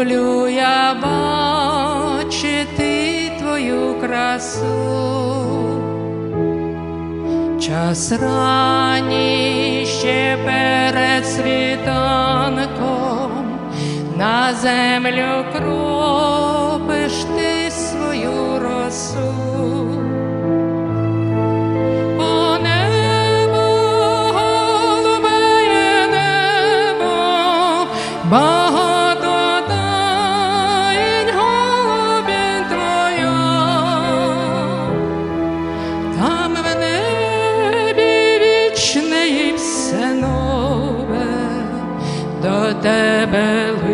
люблю я бачити твою красу. Час ранній ще перед світанком на землю кропиш ти свою росу. О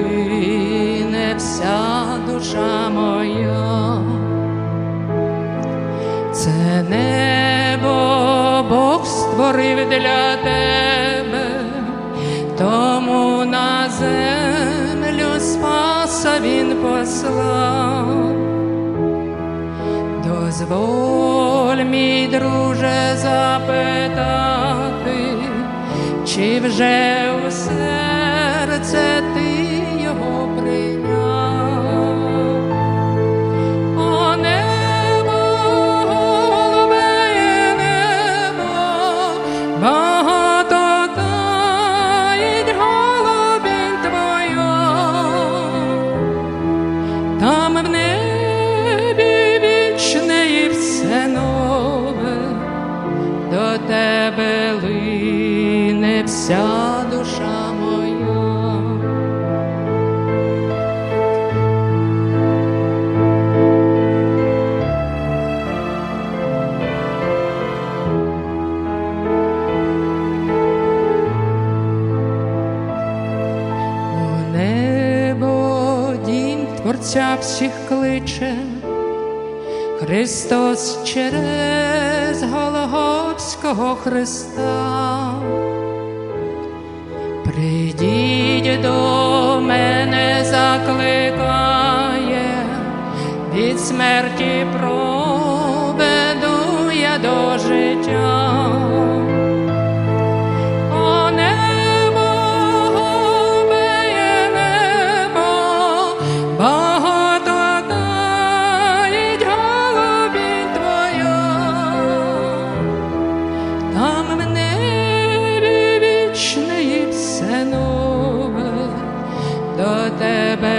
лине вся душа моя. Це небо Бог створив для тебе, тому на землю спаса він послав. Дозволь, мій друже, запитати, чи вже у серце ти до тебе лине вся душа моя. У небо Творця всіх кличе, Христос через Голгофського Христа. Прийдіть до мене, закликає, від смерті проведу я до життя. до тебе.